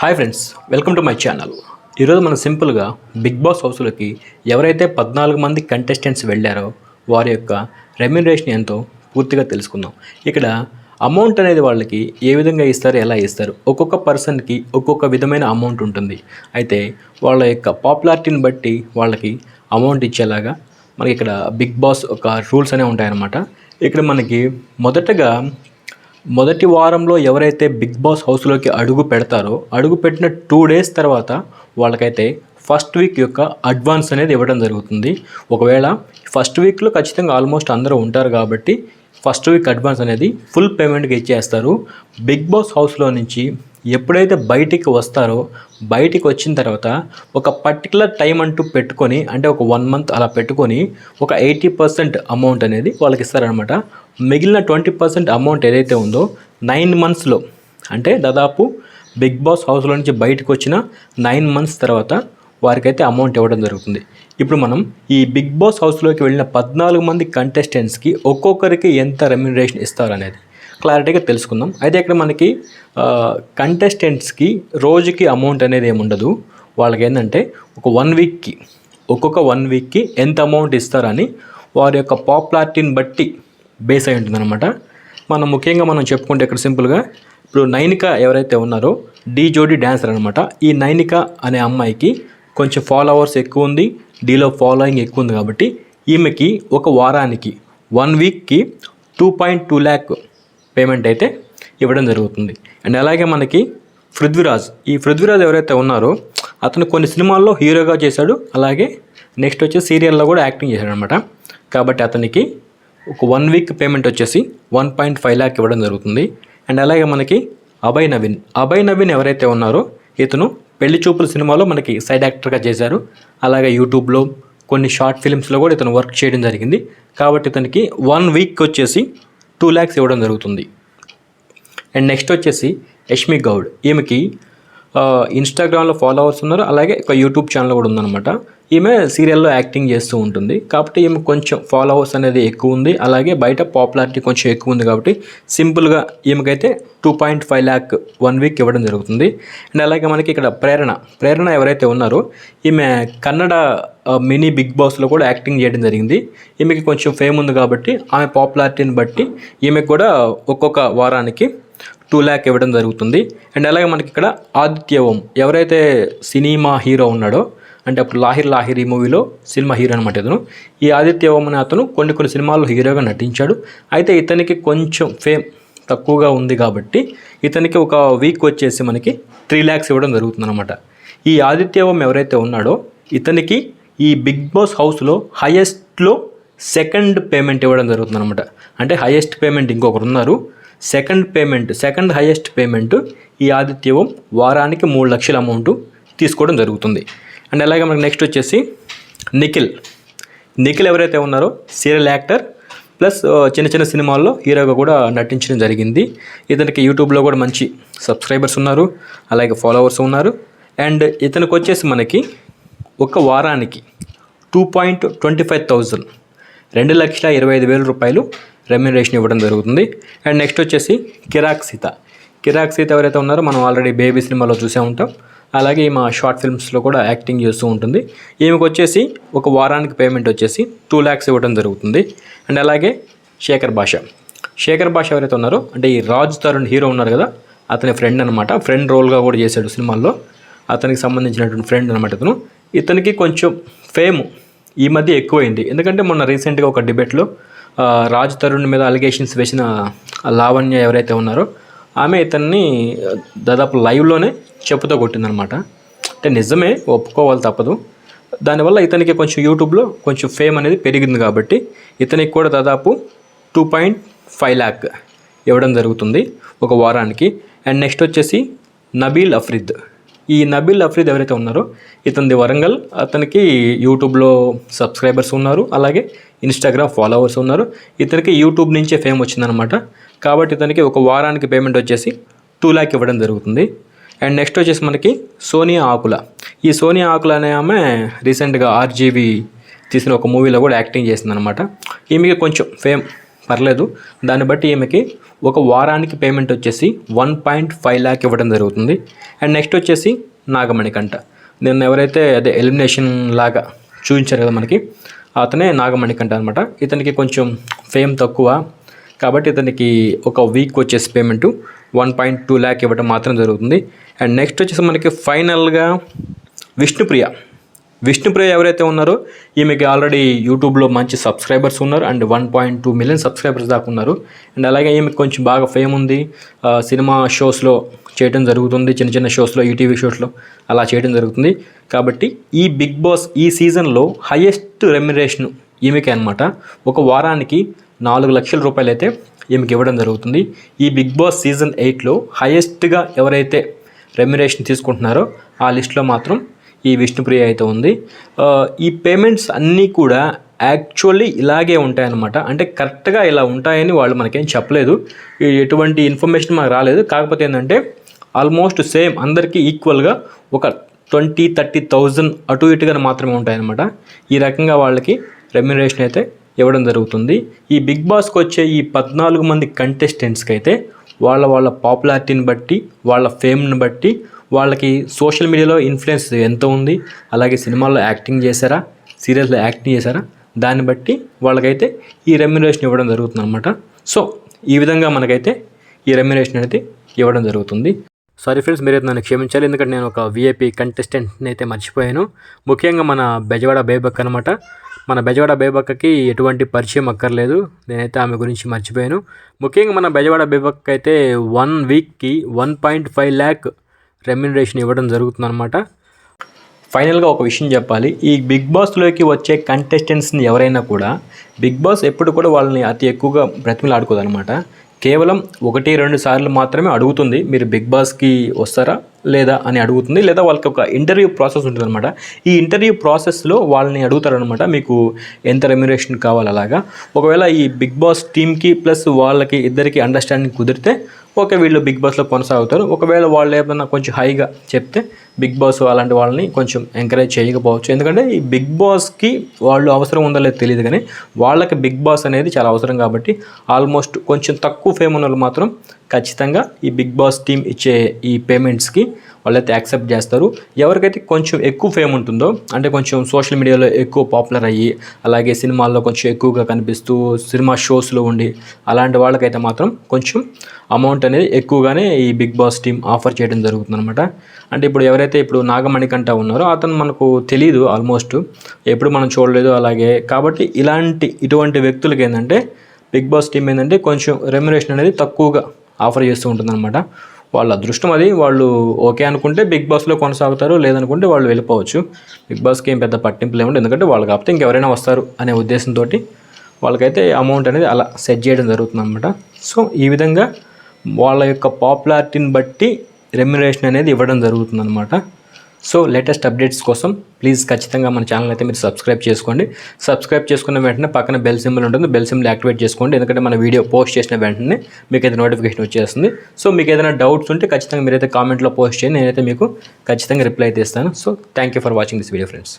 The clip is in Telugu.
Hi friends welcome to my channel. ఈరోజు మనం సింపుల్గా బిగ్ బాస్ హౌస్లోకి ఎవరైతే పద్నాలుగు మంది కంటెస్టెంట్స్ వెళ్ళారో వారి యొక్క రెమ్యునరేషన్ ఎంతో పూర్తిగా తెలుసుకుందాం. ఇక్కడ అమౌంట్ అనేది వాళ్ళకి ఏ విధంగా ఇస్తారు ఎలా ఇస్తారు ఒక్కొక్క పర్సన్కి ఒక్కొక్క విధమైన అమౌంట్ ఉంటుంది. అయితే వాళ్ళ యొక్క పాపులారిటీని బట్టి వాళ్ళకి అమౌంట్ ఇచ్చేలాగా మనకి ఇక్కడ బిగ్ బాస్ ఒక రూల్స్ అనేవి ఉంటాయన్నమాట. ఇక్కడ మనకి మొదటగా మొదటి వారంలో ఎవరైతే బిగ్ బాస్ హౌస్లోకి అడుగు పెడతారో అడుగు పెట్టిన టూ డేస్ తర్వాత వాళ్ళకైతే ఫస్ట్ వీక్ యొక్క అడ్వాన్స్ అనేది ఇవ్వడం జరుగుతుంది. ఒకవేళ ఫస్ట్ వీక్లో ఖచ్చితంగా ఆల్మోస్ట్ అందరూ ఉంటారు కాబట్టి ఫస్ట్ వీక్ అడ్వాన్స్ అనేది ఫుల్ పేమెంట్కి ఇచ్చేస్తారు. బిగ్ బాస్ హౌస్లో నుంచి ఎప్పుడైతే బయటికి వస్తారో బయటికి వచ్చిన తర్వాత ఒక పర్టికులర్ టైం అంటూ పెట్టుకొని అంటే ఒక వన్ మంత్ అలా పెట్టుకొని ఒక ఎయిటీ పర్సెంట్ అమౌంట్ అనేది వాళ్ళకి ఇస్తారనమాట మిగిలిన ట్వంటీ పర్సెంట్ అమౌంట్ ఏదైతే ఉందో నైన్ మంత్స్లో అంటే దాదాపు బిగ్ బాస్ హౌస్లో నుంచి బయటకు వచ్చిన నైన్ మంత్స్ తర్వాత వారికైతే అమౌంట్ ఇవ్వడం జరుగుతుంది. ఇప్పుడు మనం ఈ బిగ్ బాస్ హౌస్లోకి వెళ్ళిన పద్నాలుగు మంది కంటెస్టెంట్స్కి ఒక్కొక్కరికి ఎంత రెమ్యునరేషన్ ఇస్తారనేది క్లారిటీగా తెలుసుకుందాం. అయితే ఇక్కడ మనకి కంటెస్టెంట్స్కి రోజుకి అమౌంట్ అనేది ఏముండదు. వాళ్ళకి ఏంటంటే ఒక వన్ వీక్కి ఒక్కొక్క వన్ వీక్కి ఎంత అమౌంట్ ఇస్తారని వారి యొక్క పాపులారిటీని బట్టి బేస్ అయి ఉంటుందన్నమాట. మనం ముఖ్యంగా మనం చెప్పుకుంటే ఇక్కడ సింపుల్గా ఇప్పుడు నైనిక ఎవరైతే ఉన్నారో డీ జోడీ డ్యాన్సర్ అనమాట ఈ నైనిక అనే అమ్మాయికి కొంచెం ఫాలోవర్స్ ఎక్కువ ఉంది డీలో ఫాలోయింగ్ ఎక్కువ ఉంది కాబట్టి ఈమెకి ఒక వారానికి వన్ వీక్కి two point two lakh payment అయితే ఇవ్వడం జరుగుతుంది. అండ్ అలాగే మనకి పృథ్వీరాజ్ ఈ పృథ్వీరాజ్ ఎవరైతే ఉన్నారో అతను కొన్ని సినిమాల్లో హీరోగా చేశాడు అలాగే నెక్స్ట్ వచ్చి సీరియల్లో కూడా యాక్టింగ్ చేశాడు అనమాట కాబట్టి అతనికి ఒక వన్ వీక్ పేమెంట్ వచ్చేసి వన్ పాయింట్ ఫైవ్ ల్యాక్ ఇవ్వడం జరుగుతుంది. అండ్ అలాగే మనకి అభయ్ నవీన్ అభయ్ నవీన్ ఎవరైతే ఉన్నారో ఇతను పెళ్ళి చూపుల సినిమాలో మనకి సైడ్ యాక్టర్గా చేశారు. అలాగే యూట్యూబ్లో కొన్ని షార్ట్ ఫిల్మ్స్లో కూడా ఇతను వర్క్ చేయడం జరిగింది. కాబట్టి ఇతనికి వన్ వీక్ వచ్చేసి టూ ల్యాక్స్ ఇవ్వడం జరుగుతుంది. అండ్ నెక్స్ట్ వచ్చేసి యష్మి గౌడ్. ఈమెకి ఇన్స్టాగ్రామ్లో ఫాలోవర్స్ ఉన్నారు. అలాగే ఒక యూట్యూబ్ ఛానల్ కూడా ఉందన్నమాట. ఈమె సీరియల్లో యాక్టింగ్ చేస్తూ ఉంటుంది. కాబట్టి ఈమె కొంచెం ఫాలోవర్స్ అనేది ఎక్కువ ఉంది. అలాగే బయట పాపులారిటీ కొంచెం ఎక్కువ ఉంది కాబట్టి సింపుల్గా ఈమెకైతే two point five lakh one week ఇవ్వడం జరుగుతుంది. అండ్ అలాగే మనకి ఇక్కడ ప్రేరణ. ప్రేరణ ఎవరైతే ఉన్నారో ఈమె కన్నడ మినీ బిగ్ బాస్లో కూడా యాక్టింగ్ చేయడం జరిగింది. ఈమెకి కొంచెం ఫేమ్ ఉంది కాబట్టి ఆమె పాపులారిటీని బట్టి ఈమెకు కూడా ఒక్కొక్క వారానికి టూ ల్యాక్ ఇవ్వడం జరుగుతుంది. అండ్ అలాగే మనకి ఇక్కడ ఆదిత్య ఓం. ఎవరైతే సినిమా హీరో ఉన్నాడో అంటే అప్పుడు లాహిర్ లాహిర్ ఈ మూవీలో సినిమా హీరో అనమాట ఇతను. ఈ ఆదిత్య ఓం అనే అతను కొన్ని కొన్ని సినిమాల్లో హీరోగా నటించాడు. అయితే ఇతనికి కొంచెం ఫేమ్ తక్కువగా ఉంది కాబట్టి ఇతనికి ఒక వీక్ వచ్చేసి మనకి త్రీ ల్యాక్స్ ఇవ్వడం జరుగుతుంది అనమాట ఈ ఆదిత్య ఓం ఎవరైతే ఉన్నాడో ఇతనికి ఈ బిగ్ బాస్ హౌస్లో హయెస్ట్లో సెకండ్ పేమెంట్ ఇవ్వడం జరుగుతుంది అనమాట అంటే హయెస్ట్ పేమెంట్ ఇంకొకరు ఉన్నారు. Second payment second highest payment ఈ ఆదిత్యవం వారానికి మూడు లక్షల అమౌంట్ తీసుకోవడం జరుగుతుంది. అండ్ అలాగే మనకి నెక్స్ట్ వచ్చేసి నిఖిల్. నిఖిల్ ఎవరైతే ఉన్నారో సీరియల్ యాక్టర్ ప్లస్ చిన్న చిన్న సినిమాల్లో హీరోగా కూడా నటించడం జరిగింది. ఇతనికి యూట్యూబ్లో కూడా మంచి సబ్స్క్రైబర్స్ ఉన్నారు అలాగే ఫాలోవర్స్ ఉన్నారు. అండ్ ఇతనికి వచ్చేసి మనకి ఒక వారానికి two point twenty five thousand రెండు లక్షల ఇరవై ఐదు వేల రూపాయలు రెమ్యునరేషన్ ఇవ్వడం జరుగుతుంది. అండ్ నెక్స్ట్ వచ్చేసి కిరాక్ సీత. కిరాక్ సీత ఎవరైతే ఉన్నారో మనం ఆల్రెడీ బేబీ సినిమాలో చూసే ఉంటాం. అలాగే మా షార్ట్ ఫిల్మ్స్లో కూడా యాక్టింగ్ చేస్తూ ఉంటుంది. ఈమెకు వచ్చేసి ఒక వారానికి పేమెంట్ వచ్చేసి టూ ల్యాక్స్ ఇవ్వడం జరుగుతుంది. అండ్ అలాగే శేఖర్ భాష. శేఖర్ భాష ఎవరైతే ఉన్నారో అంటే ఈ రాజ్ తరుణ్ హీరో ఉన్నారు కదా అతని ఫ్రెండ్ అనమాట ఫ్రెండ్ రోల్గా కూడా చేశాడు సినిమాల్లో. అతనికి సంబంధించినటువంటి ఫ్రెండ్ అనమాట అతను. ఇతనికి కొంచెం ఫేమ్ ఈ మధ్య ఎక్కువైంది. ఎందుకంటే మొన్న రీసెంట్గా ఒక డిబేట్లో రాజ్ తరుణ్ మీద అలిగేషన్స్ వేసిన లావణ్య ఎవరైతే ఉన్నారో ఆమె ఇతన్ని దాదాపు లైవ్లోనే చెప్పుతో కొట్టిందనమాట. అంటే నిజమే ఒప్పుకోవాలి తప్పదు. దానివల్ల ఇతనికి కొంచెం యూట్యూబ్లో కొంచెం ఫేమ్ అనేది పెరిగింది కాబట్టి ఇతనికి కూడా దాదాపు టూ పాయింట్ ఫైవ్ ల్యాక్ ఇవ్వడం జరుగుతుంది ఒక వారానికి. అండ్ నెక్స్ట్ వచ్చేసి నబీల్ అఫ్రిద్. ఈ నబీల్ అఫ్రీద్ ఎవరైతే ఉన్నారో ఇతనిది వరంగల్. అతనికి యూట్యూబ్లో సబ్స్క్రైబర్స్ ఉన్నారు అలాగే ఇన్స్టాగ్రామ్ ఫాలోవర్స్ ఉన్నారు. ఇతనికి యూట్యూబ్ నుంచే ఫేమ్ వచ్చిందనమాట. కాబట్టి ఇతనికి ఒక వారానికి పేమెంట్ వచ్చేసి టూ ల్యాక్ ఇవ్వడం జరుగుతుంది. అండ్ నెక్స్ట్ వచ్చేసి మనకి సోనియా ఆకుల. ఈ సోనియా ఆకుల అనే ఆమె రీసెంట్గా ఆర్జీవి తీసిన ఒక మూవీలో కూడా యాక్టింగ్ చేసిందనమాట ఈమెకి కొంచెం ఫేమ్ పర్లేదు. దాన్ని బట్టి ఈమెకి ఒక వారానికి పేమెంట్ వచ్చేసి వన్ పాయింట్ ఫైవ్ ల్యాక్ ఇవ్వడం జరుగుతుంది. అండ్ నెక్స్ట్ వచ్చేసి నాగమణికంట నిన్న ఎవరైతే అదే ఎలిమినేషన్ లాగా చూపించారు కదా మనకి అతనే నాగమణికంట అనమాట ఇతనికి కొంచెం ఫేమ్ తక్కువ. కాబట్టి ఇతనికి ఒక వీక్ వచ్చేసి payment one point two lakh ఇవ్వడం మాత్రం జరుగుతుంది. అండ్ నెక్స్ట్ వచ్చేసి మనకి ఫైనల్గా విష్ణుప్రియ. విష్ణుప్రియ ఎవరైతే ఉన్నారో ఈమెకి ఆల్రెడీ యూట్యూబ్లో మంచి సబ్స్క్రైబర్స్ ఉన్నారు and one point two million subscribers దాకా ఉన్నారు. అండ్ అలాగే ఈమెకి కొంచెం బాగా ఫేమ్ ఉంది. సినిమా షోస్లో చేయడం జరుగుతుంది. చిన్న చిన్న షోస్లో ఈటీవీ షోస్లో అలా చేయడం జరుగుతుంది. కాబట్టి ఈ బిగ్ బాస్ ఈ సీజన్లో హయ్యెస్ట్ రెమ్యురేషన్ ఈమెకే అనమాట ఒక వారానికి నాలుగు లక్షల రూపాయలు అయితే ఈమెకి ఇవ్వడం జరుగుతుంది. ఈ బిగ్ బాస్ సీజన్ ఎయిట్లో హైయెస్ట్గా ఎవరైతే రెమ్యురేషన్ తీసుకుంటున్నారో ఆ లిస్ట్లో మాత్రం ఈ విష్ణుప్రియ అయితే ఉంది. ఈ పేమెంట్స్ అన్నీ కూడా యాక్చువల్లీ ఇలాగే ఉంటాయన్నమాట. అంటే కరెక్ట్గా ఇలా ఉంటాయని వాళ్ళు మనకేం చెప్పలేదు. ఎటువంటి ఇన్ఫర్మేషన్ మాకు రాలేదు. కాకపోతే ఏంటంటే ఆల్మోస్ట్ సేమ్ అందరికీ ఈక్వల్గా ఒక ట్వంటీ థర్టీ థౌజండ్ అటు ఇటుగా మాత్రమే ఉంటాయన్నమాట. ఈ రకంగా వాళ్ళకి రెమ్యునరేషన్ అయితే ఇవ్వడం జరుగుతుంది. ఈ బిగ్ బాస్కి వచ్చే ఈ పద్నాలుగు మంది కంటెస్టెంట్స్కి అయితే వాళ్ళ వాళ్ళ పాపులారిటీని బట్టి వాళ్ళ ఫేమ్ని బట్టి వాళ్ళకి సోషల్ మీడియాలో ఇన్ఫ్లుయెన్స్ ఎంత ఉంది అలాగే సినిమాల్లో యాక్టింగ్ చేశారా సీరియల్స్లో యాక్టింగ్ చేశారా దాన్ని బట్టి వాళ్ళకైతే ఈ రెమ్యునరేషన్ ఇవ్వడం జరుగుతుంది అనమాట సో ఈ విధంగా మనకైతే ఈ రెమ్యునరేషన్ అనేది ఇవ్వడం జరుగుతుంది. సారీ ఫ్రెండ్స్ మీరైతే నన్ను క్షమించాలి ఎందుకంటే నేను ఒక విఐపి కంటెస్టెంట్ని అయితే మర్చిపోయాను. ముఖ్యంగా మన బెజవాడ బేబక్ అనమాట మన బెజవాడ బేబక్కకి ఎటువంటి పరిచయం అక్కర్లేదు. నేనైతే ఆమె గురించి మర్చిపోయాను. ముఖ్యంగా మన బెజవాడ బేబక్క అయితే వన్ వీక్కి one point five lakh remuneration ఇవ్వడం జరుగుతుందన్నమాట. ఫైనల్గా ఒక విషయం చెప్పాలి. ఈ బిగ్ బాస్లోకి వచ్చే కంటెస్టెంట్స్ని ఎవరైనా కూడా బిగ్ బాస్ ఎప్పుడు కూడా వాళ్ళని అతి ఎక్కువగా బ్రతిమలాడుకోదన్నమాట. కేవలం ఒకటి రెండు సార్లు మాత్రమే అడుగుతుంది మీరు బిగ్ బాస్కి వస్తారా? లేదా అని అడుగుతుంది లేదా వాళ్ళకి ఒక ఇంటర్వ్యూ ప్రాసెస్ ఉంటుందన్నమాట. ఈ ఇంటర్వ్యూ ప్రాసెస్లో వాళ్ళని అడుగుతారనమాట మీకు ఎంత రెమ్యురేషన్ కావాలి అలాగా? ఒకవేళ ఈ బిగ్ బాస్ టీమ్కి ప్లస్ వాళ్ళకి ఇద్దరికి అండర్స్టాండింగ్ కుదిరితే ఓకే వీళ్ళు బిగ్ బాస్లో కొనసాగుతారు. ఒకవేళ వాళ్ళు ఏదైనా కొంచెం హైగా చెప్తే బిగ్ బాస్ అలాంటి వాళ్ళని కొంచెం ఎంకరేజ్ చేయకపోవచ్చు. ఎందుకంటే ఈ బిగ్ బాస్కి వాళ్ళు అవసరం ఉందో లేదో తెలియదు కానీ వాళ్ళకి బిగ్ బాస్ అనేది చాలా అవసరం కాబట్టి ఆల్మోస్ట్ కొంచెం తక్కువ ఫేమ్ ఉన్న వాళ్ళు మాత్రం ఖచ్చితంగా ఈ బిగ్ బాస్ టీమ్ ఇచ్చే ఈ పేమెంట్స్కి వాళ్ళైతే యాక్సెప్ట్ చేస్తారు. ఎవరికైతే కొంచెం ఎక్కువ ఫేమ్ ఉంటుందో అంటే కొంచెం సోషల్ మీడియాలో ఎక్కువ పాపులర్ అయ్యి అలాగే సినిమాల్లో కొంచెం ఎక్కువగా కనిపిస్తూ సినిమా షోస్లో ఉండి అలాంటి వాళ్ళకైతే మాత్రం కొంచెం అమౌంట్ అనేది ఎక్కువగానే ఈ బిగ్ బాస్ టీం ఆఫర్ చేయడం జరుగుతుంది అనమాట అంటే ఇప్పుడు ఎవరైతే ఇప్పుడు నాగమణికంట ఉన్నారో అతను మనకు తెలియదు ఆల్మోస్ట్. ఎప్పుడు మనం చూడలేదు అలాగే. కాబట్టి ఇలాంటి ఇటువంటి వ్యక్తులకి ఏంటంటే బిగ్ బాస్ టీం ఏంటంటే కొంచెం రెమ్యురేషన్ అనేది తక్కువగా ఆఫర్ చేస్తూ ఉంటుందన్నమాట. వాళ్ళ అదృష్టం అది. వాళ్ళు ఓకే అనుకుంటే బిగ్ బాస్లో కొనసాగుతారు. లేదనుకుంటే వాళ్ళు వెళ్ళిపోవచ్చు. బిగ్ బాస్కి ఏం పెద్ద పట్టింపు లేవు ఎందుకంటే వాళ్ళు కాకపోతే ఇంకెవరైనా వస్తారు అనే ఉద్దేశంతో వాళ్ళకైతే అమౌంట్ అనేది అలా సెట్ చేయడం జరుగుతుంది అనమాట సో ఈ విధంగా వాళ్ళ యొక్క పాపులారిటీని బట్టి రెమ్యురేషన్ అనేది ఇవ్వడం జరుగుతుంది అనమాట సో లేటెస్ట్ అప్డేట్స్ కోసం ప్లీజ్ ఖచ్చితంగా మన ఛానల్ అయితే మీరు సబ్స్క్రైబ్ చేసుకోండి. సబ్స్క్రైబ్ చేసుకున్న వెంటనే పక్కన బెల్ సింబల్ ఉంటుంది. బెల్ సింబల్ యాక్టివేట్ చేసుకోండి. ఎందుకంటే మన వీడియో పోస్ట్ చేసిన వెంటనే మీకు అయితే నోటిఫికేషన్ వచ్చేస్తుంది. సో మీకు ఏదైనా డౌట్స్ ఉంటే ఖచ్చితంగా మీరైతే కామెంట్లో పోస్ట్ చేయండి. నేనైతే మీకు ఖచ్చితంగా రిప్లై అయితే ఇస్తాను. So thank you for watching this video friends